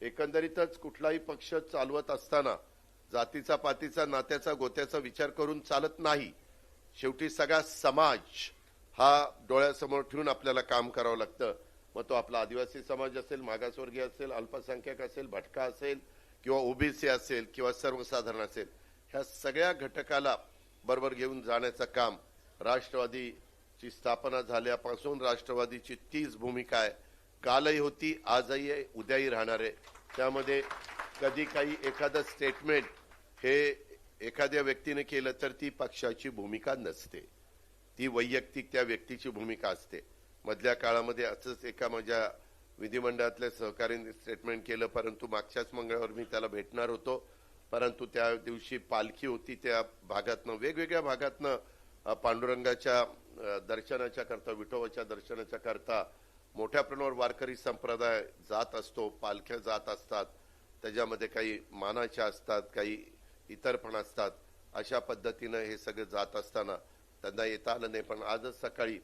एकंदरीतच कुठलाही पक्ष चालवत असताना जातीचा पातीचा नात्याचा गोत्याचा विचार करून चालत नाही शेवटी सगळा समाज हा डोळ्यासमोर ठेवून आपल्याला काम करावं लागतं. मग तो आपला आदिवासी समाज असेल मागासवर्गीय असेल अल्पसंख्याक असेल भटका असेल किंवा ओबीसी असेल किंवा सर्वसाधारण असेल ह्या सगळ्या घटकाला बरोबर घेऊन जाण्याचं काम राष्ट्रवादीची स्थापना झाल्यापासून राष्ट्रवादीची तीच भूमिका आहे. कालही होती आजही आहे उद्याही राहणार आहे. त्यामध्ये कधी काही एखादं स्टेटमेंट हे एखाद्या व्यक्तीने केलं तर ती पक्षाची भूमिका नसते. ती वैयक्तिक त्या व्यक्तीची भूमिका असते. मधल्या काळामध्ये असंच एका माझ्या विधिमंडळातल्या सहकार्याने स्टेटमेंट केलं परंतु मागच्याच मंगळावर मी त्याला भेटणार होतो. परंतु त्या दिवशी पालखी होती त्या भागातनं वेगवेगळ्या भागातनं पांडुरंगाच्या दर्शनाच्या करता विठोबाच्या दर्शनाच्या करता मोठ्या प्रमाणावर वारकरी संप्रदाय जात असतो पालख्या जात असतात त्याच्यामध्ये काही मानाच्या असतात काही इतर पण असतात. अशा पद्धतीनं हे सगळं जात असताना त्यांना येता आलं नाही. पण आजच सकाळी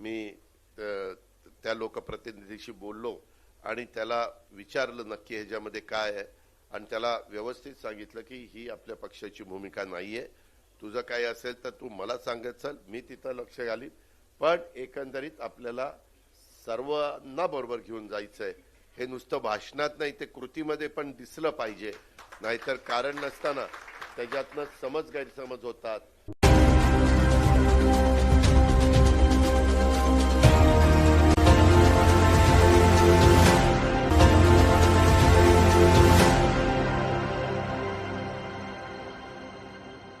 मी त्या लोकप्रतिनिधीशी बोललो आणि त्याला विचारलं नक्की ह्याच्यामध्ये काय आहे. आणि त्याला व्यवस्थित सांगितलं की ही आपल्या पक्षाची भूमिका नाहीये. तुझं काय असेल तर तू मला सांगत चल मी तिथं लक्ष घालीन. पण एकंदरीत आपल्याला सर्वांना बरोबर घेऊन जायचंय. हे नुसतं भाषणात नाही ते कृतीमध्ये पण दिसलं पाहिजे. नाहीतर कारण नसताना त्याच्यातनं समज गैरसमज होतात.